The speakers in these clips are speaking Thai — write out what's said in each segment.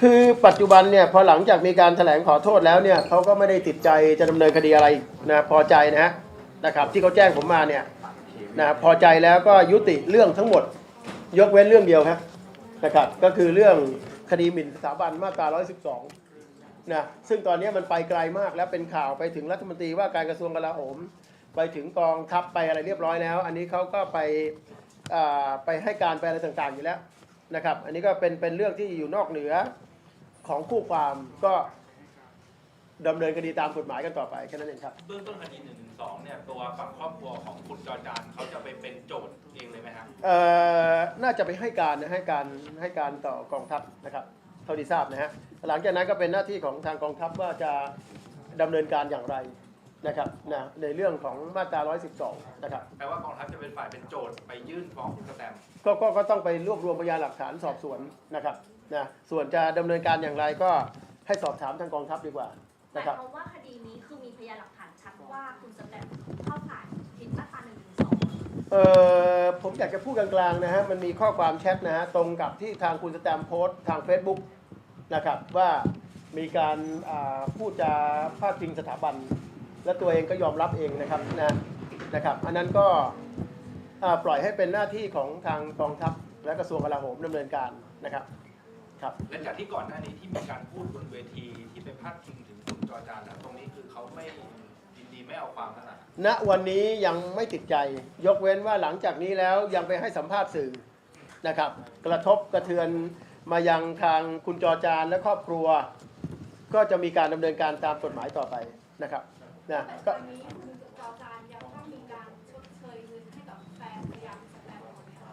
คือปัจจุบันเนี่ยพอหลังจากมีการแถลงขอโทษแล้วเนี่ยเขาก็ไม่ได้ติดใจจะดำเนินคดีอะไรนะพอใจนะฮะนะครับ ที่เขาแจ้งผมมาเนี่ยนะพอใจแล้วก็ยุติเรื่องทั้งหมด ยกเว้นเรื่องเดียวครับนะครับ ก็คือเรื่องคดีหมิ่นสถาบันมาตรา 112 นะ ซึ่งตอนนี้มันไปไกลมากแล้วเป็นข่าวไปถึงรัฐมนตรีว่าการกระทรวงกลาโหม ไปถึงกองทัพไปอะไรเรียบร้อยแล้ว อันนี้เขาก็ไปอ่าไปให้การไปอะไรต่างๆอยู่แล้วนะครับ อันนี้ก็เป็นเป็นเรื่องที่อยู่นอกเหนือ ของคู่ความก็ดำเนินคดีตามกฎหมายกันต่อไปแค่นั้นเองครับ เบื้องต้นคดีหนึ่งหนึ่งสองเนี่ยตัวฝั่งครอบครัวของคุณจอจานเขาจะไปเป็นโจทย์เองเลยไหมครับเอ่อน่าจะไปให้การนะให้การให้การต่อกองทัพนะครับ เท่าที่ทราบนะฮะหลังจากนั้นก็เป็นหน้าที่ของทางกองทัพว่าจะดำเนินการอย่างไร นะครับนะในเรื่องของมาตรา 112 นะครับ แปลว่ากองทัพจะเป็นฝ่ายเป็นโจทย์ไปยื่นฟ้องคุณสแตมป์ก็ก็ก็ต้องไปรวบรวมพยานหลักฐานสอบสวนนะครับนะส่วนจะดำเนินการอย่างไรก็ให้สอบถามทางกองทัพดีกว่าหมานะยครับความว่าคดีนี้คือมีพยานหลักฐานชัดว่าคุณสแตมป์เข้าข่ายผิดมาตราหนึ่งหนึ่งสองเออผมอยากจะพูดกลางๆนะฮะมันมีข้อความแชทนะฮะตรงกับที่ทางคุณสแตมโพสต์ทาง Facebook นะครับว่ามีการอ่าพูดจาพาดพิงสถาบัน และตัวเองก็ยอมรับเองนะครับนะนะครับ อันนั้นก็อ่าปล่อยให้เป็นหน้าที่ของทางกองทัพและกระทรวงกลาโหมดำเนินการนะครับครับและจากที่ก่อนหน้านี้ที่มีการพูดบนเวทีที่ไปพาดพิงถึงคุณจอจานนะตรงนี้คือเขาไม่ยินดีไม่เอาความขนาดนั้นณวันนี้ยังไม่ติดใจยกเว้นว่าหลังจากนี้แล้วยังไปให้สัมภาษณ์สื่อนะครับ กระทบกระเทือนมายังทางคุณจอจานและครอบครัว ก็จะมีการดำเนินการตามกฎหมายต่อไปนะครับ นะแต่ก็ตอนนี้คุณจอจานยังต้องมีการชดเชยเงินให้กับแฟนพยายามสแตมป์ของเขา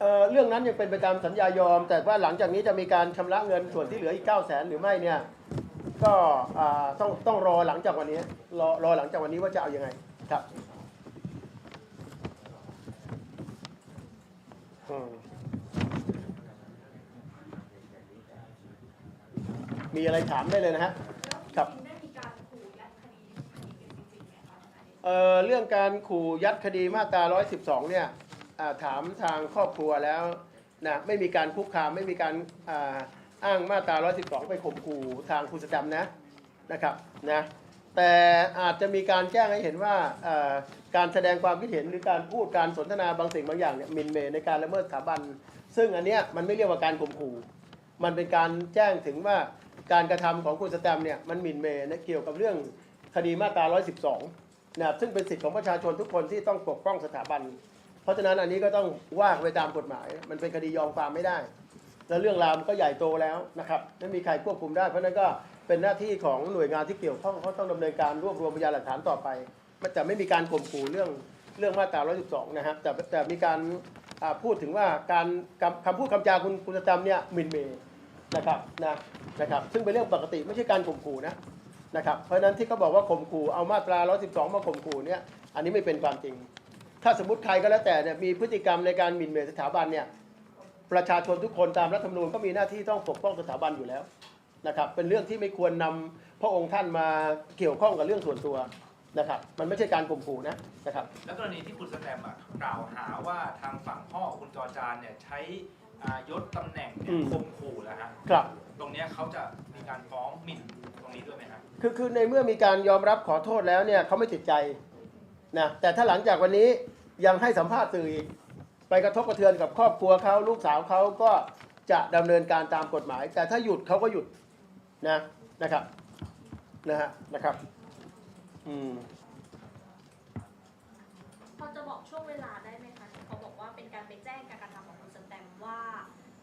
เอ่อเรื่องนั้นยังเป็นไปตามสัญญายอม แต่ว่าหลังจากนี้จะมีการชำระเงินส่วนที่เหลืออีก 9 0 0แสนหรือไม่เนี่ยก็อ่าต้องต้องรอหลังจากวันนี้รอรอหลังจากวันนี้ว่าจะเอาอยัางไงครับอืมมีอะไรถามได้เลยนะฮะครับ เเอ่อเรื่องการขู่ยัดคดีมาตรา 112 เนี่ยอ่าถามทางครอบครัวแล้วนะไม่มีการคุกคามไม่มีการอ่าอ้างมาตรา 112 ไปข่มขู่ทางคุณสแตมนะนะครับนะแต่อาจจะมีการแจ้งให้เห็นว่าเอ่อการแสดงความคิดเห็นหรือการพูดการสนทนาบางสิ่งบางอย่างเนี่ยหมินเหมในการละเมิดสถาบัน ซึ่งอันเนี้ยมันไม่เรียกว่าการข่มขู่ มันเป็นการแจ้งถึงว่าการกระทำของคุณสแตมเนี่ยมันหมิ่นเหมนะเกี่ยวกับเรื่องคดีมาตรา 112 นะครับซึ่งเป็นสิทธิของประชาชนทุกคนที่ต้องปกป้องสถาบัน เพราะฉะนั้นอันนี้ก็ต้องว่าไปตามกฎหมาย มันเป็นคดียอมความไม่ได้ แล้วเรื่องราวมันก็ใหญ่โตแล้วนะครับไม่มีใครควบคุมได้ เพราะนั้นก็เป็นหน้าที่ของหน่วยงานที่เกี่ยวข้องเขาต้องดำเนินการรวบรวมพยานหลักฐานต่อไปมันจะไม่มีการข่มขู่เรื่องเรื่องมาตรา 112 นะครับแต่แต่มีการพูดถึงว่าการคำพูดคำจาคุณคุณธรรมเนี่ยมินเมนะครับนะนะครับ ซึ่งเป็นเรื่องปกติไม่ใช่การข่มขู่นะ นะครับเพราะฉะนั้นที่เขาบอกว่าข่มขู่เอามาตรา 112 มาข่มขู่เนี่ยอันนี้ไม่เป็นความจริง ถ้าสมมติใครก็แล้วแต่เนี่ยมีพฤติกรรมในการหมิ่นเหมสถาบันเนี่ยประชาชนทุกคนตามรัฐธรรมนูญก็มีหน้าที่ต้องปกป้องสถาบันอยู่แล้วนะครับเป็นเรื่องที่ไม่ควรนำพระองค์ท่านมาเกี่ยวข้องกับเรื่องส่วนตัวนะครับมันไม่ใช่การข่มขู่นะนะครับแล้วกรณีที่คุณสแตมป์อะกล่าวหาว่าทางฝั่งพ่อคุณจอจานเนี่ยใช้อ่ายศตำแหน่งเนี่ยอืมข่มขู่นะฮะครับตรงเนี้ยเขาจะมีการฟ้องหมิ่นต รงนี้ด้วยไหมครับคือคือในเมื่อมีการยอมรับขอโทษแล้วเนี่ยเขาไม่ติดใจนะแต่ถ้าหลังจากวันนี้ยังให้สัมภาษณ์สื่ออีกไปกระทบกระเทือนกับครอบครัวเขาลูกสาวเขาก็จะดำเนินการตามกฎหมาย แต่ถ้าหยุดเขาก็หยุดนะนะครับนะฮะนะครับอืมพอจะบอกช่วงเวลาได้ไหมคะที่เขาบอกว่าเป็นการไปแจ้งการกระทำของคุณสแตมป์ว่า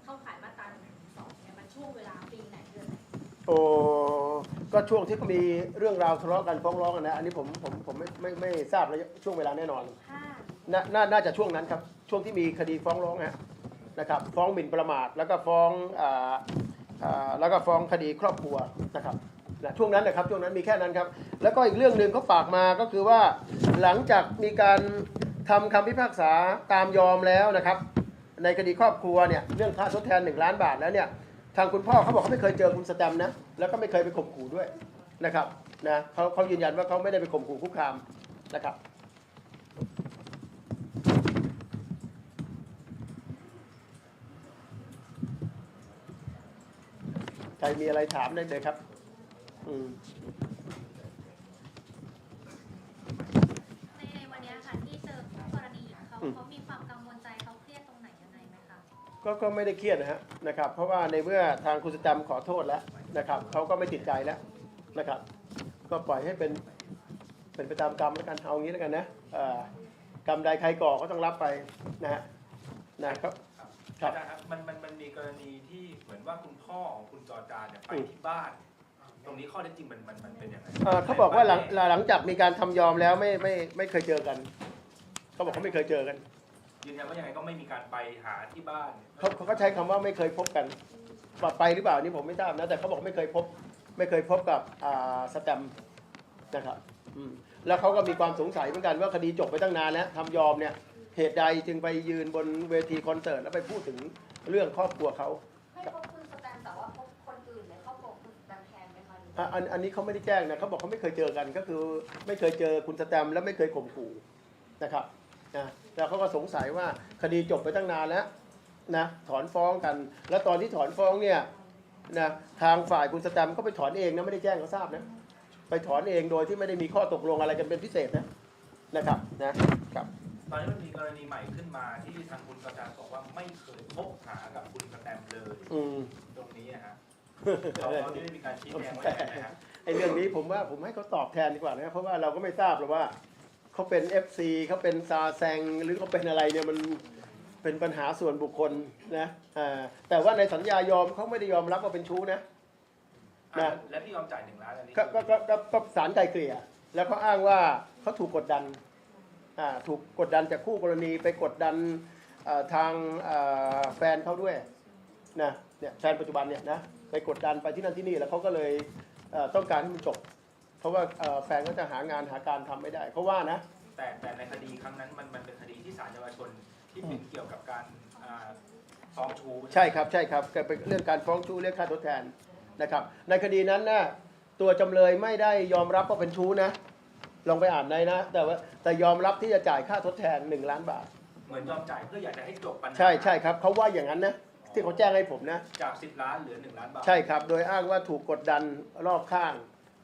เข้าข่ายมาตราหนึ่งหนึ่งสองเนี่ยมันช่วงเวลาปีไหนเดือนไหนโอ้ ก็ช่วงที่เขามีเรื่องราวทะเลาะกันฟ้องร้องกันนะ อันนี้ผมผมผมไม่ไม่ไม่ทราบระยะช่วงเวลาแน่นอนห้านานาน่าจะช่วงนั้นครับ ช่วงที่มีคดีฟ้องร้องฮะนะครับ ฟ้องหมิ่นประมาท แล้วก็ฟ้องอ่าอ่าแล้วก็ฟ้องคดีครอบครัวนะครับนะช่วงนั้นนะครับช่วงนั้นมีแค่นั้นครับ แล้วก็อีกเรื่องหนึ่งเขาฝากมาก็คือว่าหลังจากมีการทำคำพิพากษาตามยอมแล้วนะครับ ในคดีครอบครัวเนี่ยเรื่องค่าทดแทน 1 ล้านบาทแล้วเนี่ย ทางคุณพ่อเขาบอกเขาไม่เคยเจอคุณสแตมนะแล้วก็ไม่เคยไปข่มขู่ด้วยนะครับนะเขาเขายืนยันว่าเขาไม่ได้ไปข่มขู่คุกคามนะครับใครมีอะไรถามได้เลยครับ อืม ในในวันเนี้ยค่ะที่เจอคู่กรณีเขา อืม เขามีความกังวลใจเขาเครียดตรงไหนยังไงไหมคะ ก็ก็ไม่ได้เครียดนะฮะนะครับเพราะว่าในเมื่อทางคุณสแตมขอโทษแล้วนะครับเขาก็ไม่ติดใจแล้วนะครับ ก็ปล่อยให้เป็นเป็นไปตามกรรมแล้วกันเอางี้แล้วกันนะเอ่อกรรมใดใครก่อก็ต้องรับไปนะฮะนะครับครับอาจารย์ครับมันมันมันมีกรณีที่เหมือนว่าคุณพ่อของคุณจอจานเนี่ยไปอืมที่บ้าน ตรงนี้ข้อเท็จจริงมันมันมันเป็นยังไงเอ่อเขาบอกว่าหลังหลังจากมีการทำยอมแล้วไม่ไม่ไม่เคยเจอกัน เขาบอกเขาไม่เคยเจอกัน ยืนยันว่ายังไงก็ไม่มีการไปหาที่บ้านเขาเขาก็ใช้คำว่าไม่เคยพบกันว่าไปหรือเปล่านี่ผมไม่ทราบนะ แต่เขาบอกไม่เคยพบ ไม่เคยพบกับอ่าสแตมป์นะครับอืมแล้วเขาก็มีความสงสัยเหมือนกันว่าคดีจบไปตั้งนานแล้วทำยอมเนี่ยเหตุใดจึงไปยืนบนเวทีคอนเสิร์ตแล้วไปพูดถึงเรื่องครอบครัวเขา ให้พบคุณสแตมแต่ว่าพบคนอื่นในครอบครัวคุณสแตมแทนไหมคะหรืออะอันอันนี้เขาไม่ได้แจ้งนะเขาบอกเขาไม่เคยเจอกันก็คือไม่เคยเจอคุณสแตมป์และไม่เคยข่มขู่นะครับนะ แล้วเขาก็สงสัยว่าคดีจบไปตั้งนานแล้วนะถอนฟ้องกัน แล้วตอนที่ถอนฟ้องเนี่ยนะทางฝ่ายคุณสแตมป์ก็ไปถอนเองนะไม่ได้แจ้งเขาทราบนะไปถอนเองโดยที่ไม่ได้มีข้อตกลงอะไรกันเป็นพิเศษนะนะครับนะครับ ตอนนี้มันมีกรณีใหม่ขึ้นมาที่ทางคุณจอจานบอกว่าไม่เคยพบหากับคุณสแตมป์เลยอืม ตรงนี้นะฮะเขาเขาได้มีการชี้แจงไว้ยังไงนะฮะ ไอ้เรื่องนี้ผมว่าผมให้เขาตอบแทนดีกว่านะเพราะว่าเราก็ไม่ทราบหรอกว่า เขาเป็น FC เขาเป็นซาแซงหรือเขาเป็นอะไรเนี่ยมันเป็นปัญหาส่วนบุคคลนะอ่าแต่ว่าในสัญญายอมเขาไม่ได้ยอมรับว่าเป็นชู้นะ อะและที่ยอมจ่ายหนึ่งล้านอันนี้ก็ก็ก็ก็ก็ศาลไกลเกลี่ย แล้วเขาอ้างว่าเขาถูกกดดันอ่าถูกกดดันจากคู่กรณีไปกดดันอ่าทางอ่าแฟนเขาด้วยนะเนี่ยแฟนปัจจุบันเนี่ยนะไปกดดันไปที่นั่นที่นี่แล้วเขาก็เลยเอ่อต้องการให้มันจบ เพราะว่าเอ่อแฟนก็จะหางานหาการทำไม่ได้เขาว่านะ แต่แต่ในคดีครั้งนั้นมันมันเป็นคดีที่ศาลเยาวชนที่เป็นเกี่ยวกับการอ่าฟ้องชู้ใช่ครับใช่ครับเกิดเป็นเรื่องการฟ้องชู้เรียกค่าทดแทนนะครับ ในคดีนั้นนะตัวจำเลยไม่ได้ยอมรับว่าเป็นชู้นะ ลองไปอ่านในนะ แต่ว่าแต่ยอมรับที่จะจ่ายค่าทดแทน 1 ล้านบาท เหมือนยอมจ่ายเพื่ออยากจะให้จบปัญหาใช่ใช่ครับเขาว่าอย่างนั้นนะ ที่เขาแจ้งให้ผมนะ จาก 10 ล้านเหลือ 1 ล้านบาท ใช่ครับ โดยอ้างว่าถูกกดดันรอบข้าง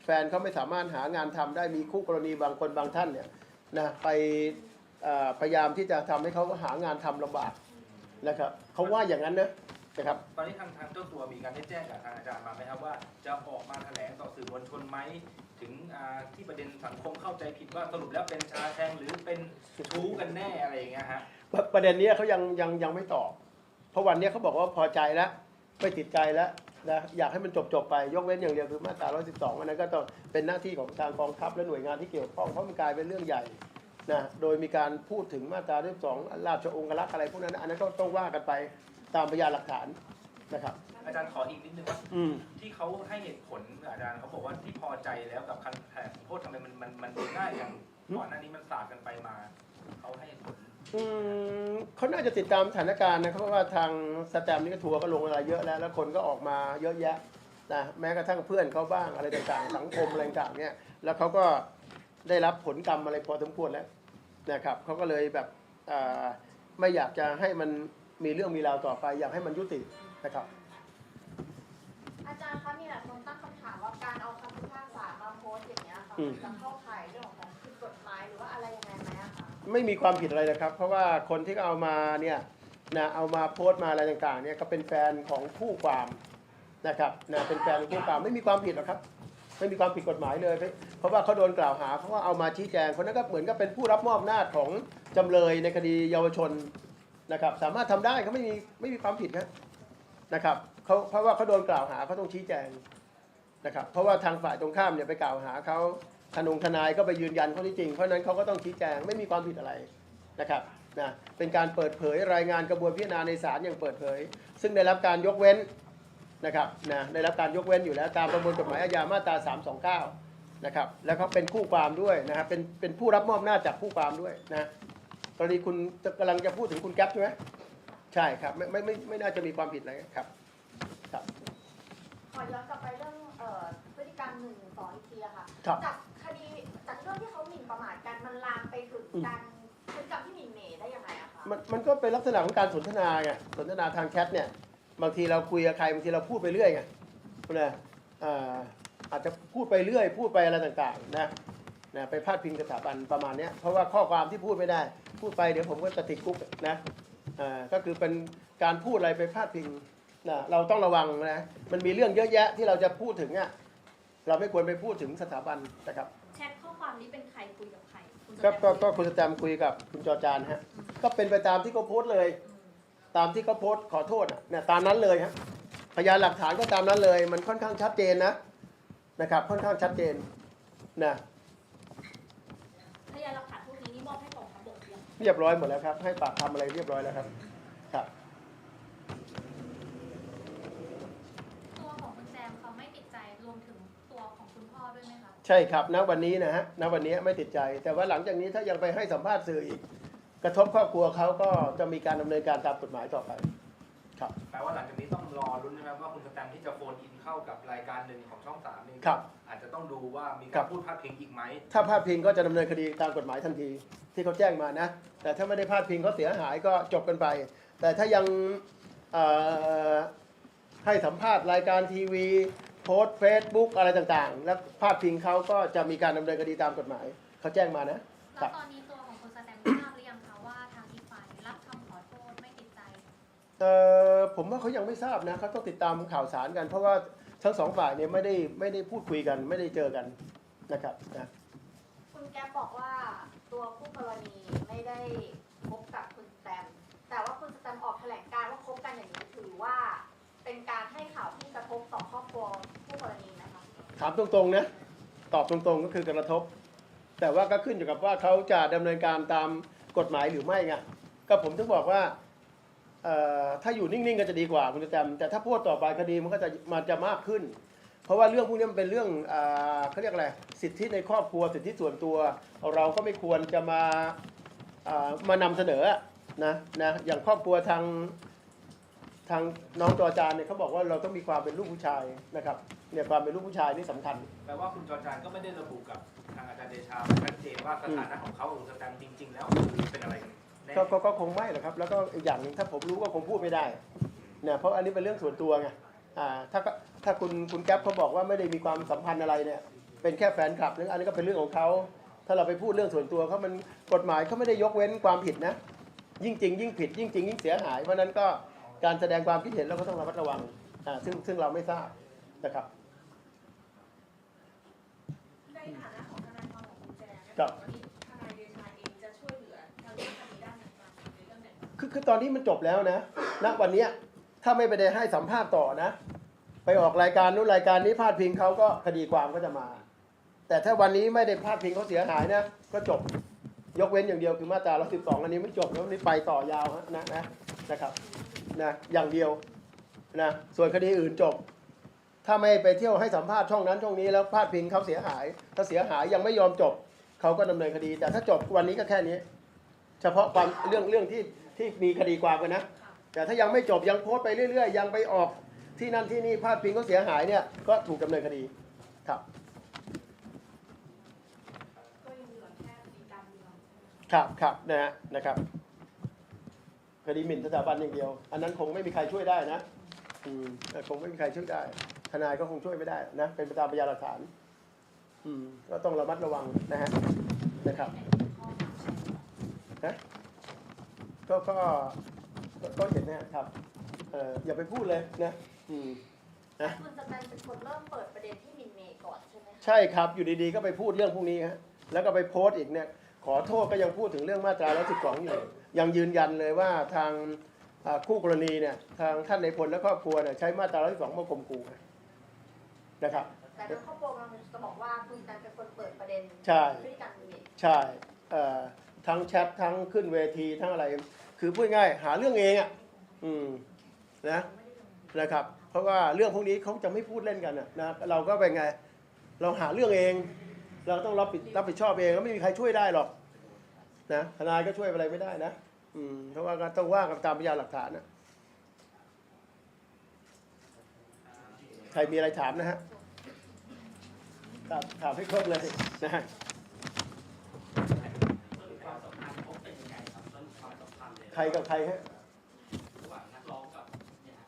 แฟนเขาไม่สามารถหางานทำได้มีคู่กรณีบางคนบางท่านเนี่ยนะไปเอ่อพยายามที่จะทำให้เขาหางานทำลำบากนะครับเขาว่าอย่างนั้นนะนะครับตอนนี้ทางทางเจ้าตัวมีการได้แจ้งกับทางอาจารย์มาไหมครับว่าจะออกมาแถลงต่อสื่อมวลชนไหมถึงอ่าที่ประเด็นสังคมเข้าใจผิดว่าสรุปแล้วเป็นชาแทงหรือเป็นชู้กันแน่อะไรอย่างเงี้ยฮะประประเด็นนี้เขายังยังยังไม่ตอบ เพราะวันนี้เขาบอกว่าพอใจแล้วไม่ติดใจแล้ว นะอยากให้มันจบจบๆไปยกเว้นอย่างเดียวคือมาตรา 112อันนั้นก็ต้องเป็นหน้าที่ของทางกองทัพและหน่วยงานที่เกี่ยวข้องเพราะมันกลายเป็นเรื่องใหญ่นะโดยมีการพูดถึงมาตรา 112 ราชองครักษ์อะไรพวกนั้นอันนั้นก็ต้องว่ากันไปตามพยานหลักฐานนะครับอาจารย์ขออีกนิดนึงว่าอืมที่เขาให้เหตุผลอาจารย์เขาบอกว่าที่พอใจแล้วกับคำแถลงโทษทำไมมันมันมันง่ายอย่างก่อนหน้านี้มันสาดกันไปมาเขาให้เหตุผล อืมเขาน่าจะติดตามสถานการณ์นะครับเพราะว่าทางสแตมป์นี่ก็ทัวร์ก็ลงอะไรเยอะแล้ว แล้วคนก็ออกมาเยอะแยะนะแม้กระทั่งเพื่อนเขาบ้างอะไรต่างๆ สังคมอะไรต่างๆเนี่ยแล้วเขาก็ได้รับผลกรรมอะไรพอสมควรแล้วนะครับเขาก็เลยแบบอ่าไม่อยากจะให้มันมีเรื่องมีราวต่อไป อยากให้มันยุตินะครับ อาจารย์คะมีหลายคนตั้งคำถามว่าการเอาคำพิพากษามาโพสต์อย่างเงี้ยค่ะอืมจะเข้าข่ายเรื่องของผิดกฎหมายหรือว่าอะไรยังไง ไม่มีความผิดอะไรนะครับ เพราะว่าคนที่เอามาเนี่ยนะเอามาโพสต์มาอะไรต่างๆเนี่ยก็เป็นแฟนของคู่ความนะครับนะเป็นแฟนของคู่ความไม่มีความผิดหรอกครับ ไม่มีความผิดกฎหมายเลย เพราะว่าเขาโดนกล่าวหาเขาก็เอามาชี้แจงคนนั้นก็เหมือนกับเป็นผู้รับมอบอำนาของจำเลยในคดีเยาวชนนะครับ สามารถทำได้เขาไม่มีไม่มีความผิดนะนะครับเขาเพราะว่าเขาโดนกล่าวหาเขาต้องชี้แจงนะครับ เพราะว่าทางฝ่ายตรงข้ามเนี่ยไปกล่าวหาเขา ทนงทนายก็ไปยืนยันข้อที่จริง เพราะฉะนั้นเขาก็ต้องชี้แจงไม่มีความผิดอะไรนะครับนะเป็นการเปิดเผยรายงานกระบวนพิจารณาในศาลอย่างเปิดเผย ซึ่งได้รับการยกเว้นนะครับนะได้รับการยกเว้นอยู่แล้วตามประมวลกฎหมายอาญามาตรา 329นะครับแล้วเขาเป็นคู่ความด้วยนะครับเป็นเป็นผู้รับมอบหน้าจจากคู่ความด้วยนะกรณีคุณกำลังจะพูดถึงคุณแก๊ปใช่ไหมใช่ครับไม่ไม่ไม่ไม่น่าจะมีความผิดอะไรครับครับขอย้อนกลับไปเรื่องเอ่อพฤติกรรมหนึ่งสองอีกทีอะค่ะครับจากคดีจากเรื่องที่เขาหมิ่ นประมาทกันมันลามไปถึงอืมการพฤติกรรมที่หมิ่นเหม่ได้ยังไงอะคะมันมันก็เป็นลักษณะของการสนทนาไงสนทนาทางแชทเนี่ยบางทีเราคุยกับใครบางทีเราพูดไปเรื่อยไงนะอ่าอาจจะพูดไปเรื่อย พูดไปอะไรต่างๆนะนะไปพาดพิงสถาบันประมาณเนี้ยเพราะว่าข้อความที่พูดไม่ได้ พูดไปเดี๋ยวผมก็จะติดคุกนะอ่าก็คือเป็นการพูดอะไรไปพาดพิงนะเราต้องระวังนะมันมีเรื่องเยอะแยะที่เราจะพูดถึงอะเราไม่ควรไปพูดถึงสถาบันนะครับ แชทข้อความนี้เป็นใครคุยกับใครคุณสก็แตมก็ก็คุณสแตมคุยกับคุณจอจานฮะ ก็เป็นไปตามที่เขาโพสต์เลยอืมตามที่เขาโพสต์ขอโทษอะเนี่ยตามนั้นเลยฮะพยานหลักฐานก็ตามนั้นเลย มันค่อนข้างชัดเจนนะนะครับ ค่อนข้างชัดเจนนะพยานหลักฐานพวกนี้นี่มอบให้กองทัพบกหรือยังเรียบร้อยหมดแล้วครับ ให้ปากคำอะไรเรียบร้อยแล้วครับครับ ตัวของคุณแซมเขาไม่ติดใจรวมถึงตัวของคุณพ่อด้วยไหมคะ ใช่ครับณวันนี้นะฮะณวันนี้ไม่ติดใจ แต่ว่าหลังจากนี้ถ้ายังไปให้สัมภาษณ์สื่ออีก กระทบครอบครัวเขาก็จะมีการดำเนินการตามกฎหมายต่อไป ครับ แปลว่าหลังจากนี้ต้องรอรุ้นนะครับว่าคุณสแตมที่จะโฟนอินเข้ากับรายการหนึ่งของช่องสามนี่ครับอาจจะต้องดูว่ามีครัการบพูดพาดพิงอีกไหมถ้าพลาดพิงก็จะดำเนินคดีตามกฎหมายทันทีที่เขาแจ้งมานะ แต่ถ้าไม่ได้พลาดพิงเขาเสียหายก็จบกันไป แต่ถ้ายังเอ่อให้สัมภาษณ์รายการทีวี โพสเฟซบุ๊กอะไรต่างๆ แล้วพลาดพิงเขาก็จะมีการดำเนินคดีตามกฎหมาย เขาแจ้งมานะคแล้รัวบตอนนี้ตัวของคุณสแตมทราบหรือยังคะว่าทางอีกฝ่ายรับคำขอโทษไม่ติดใจ เอ่อผมว่าเขายังไม่ทราบนะเขาต้องติดตามข่าวสารกัน เพราะว่าทั้งสองฝ่ายเนี่ยไม่ได้ไม่ได้พูดคุยกันไม่ได้เจอกันนะครับนะคุณแก๊ปบอกว่าตัวผู้กรณีไม่ได้ ถามตรงๆนะตอบตรงๆก็คือกระทบ แต่ว่าก็ขึ้นอยู่กับว่าเขาจะดำเนินการตามกฎหมายหรือไม่ไงก็ผมถึงบอกว่าถ้าอยู่นิ่งๆก็จะดีกว่าคุณจะจำแต่ถ้าพูดต่อไปคดีมันก็จะมันจะมากขึ้น เพราะว่าเรื่องพวกนี้มันเป็นเรื่องอ่าเขาเรียกอะไรสิทธิในครอบครัวสิทธิส่วนตัว เราก็ไม่ควรจะมาอ่ามานำเสนอนะนะอย่างครอบครัวทางทางน้องจอจานเนี่ยเขาบอกว่าเราต้องมีความเป็นลูกผู้ชายนะครับ เนี่ยความเป็นลูกผู้ชายนี่สำคัญ แปลว่าคุณจอจานก็ไม่ได้ระบุกับทางอาจารย์เดชาชัดเจนว่าสถานะของเขากับคุณสแตมจริง ๆ แล้วเป็นอะไรกันแน่ก็ก็ก็คงไม่หรอกครับ แล้วก็อีกอย่างหนึ่งถ้าผมรู้ก็คงพูดไม่ได้เนี่ยเพราะอันนี้เป็นเรื่องส่วนตัวไงอ่าถ้าก็ถ้าคุณคุณแก๊ปเขาบอกว่าไม่ได้มีความสัมพันธ์อะไรเนี่ย เป็นแค่แฟนคลับนึงอันนี้ก็เป็นเรื่องของเขาถ้าเราไปพูดเรื่องส่วนตัวเขามันกฎหมายเขาไม่ได้ยกเว้นความผิดนะ ยิ่งจริง ยิ่งผิด ยิ่งจริงยิ่งเสียหายเพราะฉะนั้นก็การแสดงความคิดเห็นเราก็ต้องระมัดระวังอ่าซึ่งซึ่งเราไม่ทราบนะครับ ในฐานะของทนายความของ คุณแจเนี่ยครับวันนี้ทนายเดชาเองจะช่วยเหลือทางเรื่องคดีด้านต่างๆในเรื่องไหนบ้างคือคือตอนนี้มันจบแล้วนะณวันเนี้ยถ้าไม่ไปได้ให้สัมภาษณ์ต่อนะ ไปออกรายการนู้นรายการนี้พาดพิงเขาก็คดีความก็จะมา แต่ถ้าวันนี้ไม่ได้พาดพิงเขาเสียหายนะก็จบยกเว้นอย่างเดียวคือมาตรา112 อันนี้ไม่จบแล้วนี่ไปต่อยาวฮะนะนะนะครับนะอย่างเดียวนะส่วนคดีอื่นจบ ถ้าไม่ไปเที่ยวให้สัมภาษณ์ช่องนั้นช่องนี้แล้วพาดพิงเขาเสียหาย ถ้าเสียหายยังไม่ยอมจบ เขาก็ดำเนินคดี แต่ถ้าจบวันนี้ก็แค่นี้ เฉพาะความเรื่องเรื่องที่ที่มีคดีความกันนะ แต่ถ้ายังไม่จบยังโพสต์ไปเรื่อยๆ ยังไปออกที่นั่นที่นี่พาดพิงเขาเสียหายเนี่ยก็ถูกดำเนินคดีครับครับครับนะฮะนะครับคดีหมิ่นสถาบันอย่างเดียว อันนั้นคงไม่มีใครช่วยได้นะ อืมคงไม่มีใครช่วยได้ ทนายก็คงช่วยไม่ได้นะ เป็นไปตามพยานหลักฐานอืม ก็ต้องระมัดระวังนะฮะนะครับนะก็ก็ก็ก็เห็นนะครับเอออย่าไปพูดเลยนะอืมนะคุณสแตมเป็นคนเริ่มเปิดประเด็นที่หมินเมย์ก่อนใช่ไหมคะใช่ครับอยู่ดีๆก็ไปพูดเรื่องพวกนี้ฮะแล้วก็ไปโพสต์อีกเนี่ย ขอโทษก็ยังพูดถึงเรื่องมาตรา112อยู่ยังยืนยันเลยว่าทางอ่าคู่กรณีเนี่ยทางท่านในพลและครอบครัวเนี่ยใช้มาตรา112มาข่มขู่นะครับ แต่ทางครอบครัวกำลังจะบอกว่าคุณสแตมเป็นคนเปิดประเด็นใช่พฤติกรรมหมินเมย์ใช่เอ่อทั้งแชททั้งขึ้นเวทีทั้งอะไร คือพูดง่ายหาเรื่องเองอะอืมนะนะครับ เพราะว่าเรื่องพวกนี้เขาจะไม่พูดเล่นกันน่ะนะเราก็เป็นไง เราหาเรื่องเอง เราต้องรับผิดรับผิดชอบเองแล้วไม่มีใครช่วยได้หรอกนะทนายก็ช่วยอะไรไม่ได้นะอืมเพราะว่าก็ต้องว่ากันตามพยานหลักฐานนะใครมีอะไรถามนะฮะ ถามถามให้ครบเลยนะฮะใครกับใครฮะระหว่างนักร้องกับเนี่ยฮะ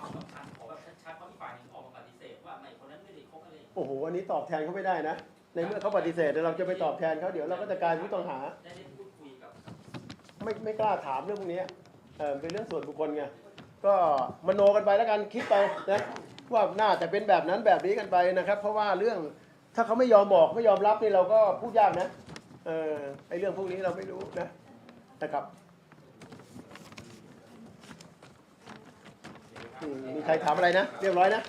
ความสัมพันธ์ของแบบชัดๆเพราะอีกฝ่ายหนึงออกมาปฏิเสธว่าไม่คนนั้นไม่ได้คบอะไรโอ้โหอันนี้ตอบแทนเขาไม่ได้นะ ในเมื่อเขาปฏิเสธเราจะไปตอบแทนเขาเดี๋ยวเราก็จะกลายเป็นผู้ต้องหา ได้ได้พูดคุยกับไม่ไม่กล้าถามเรื่องพวกนี้เออเป็นเรื่องส่วนบุคคลไงก็มโนกันไปแล้วกันคิดไปนะ ว่าน่าจะเป็นแบบนั้นแบบนี้กันไปนะครับ เพราะว่าเรื่องถ้าเขาไม่ยอมบอกไม่ยอมรับนี่เราก็พูดยากนะเออไอเรื่องพวกนี้เราไม่รู้นะนะครับมีใครถามอะไรนะ เรียบร้อยนะ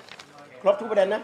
ครบทุกประเด็นนะ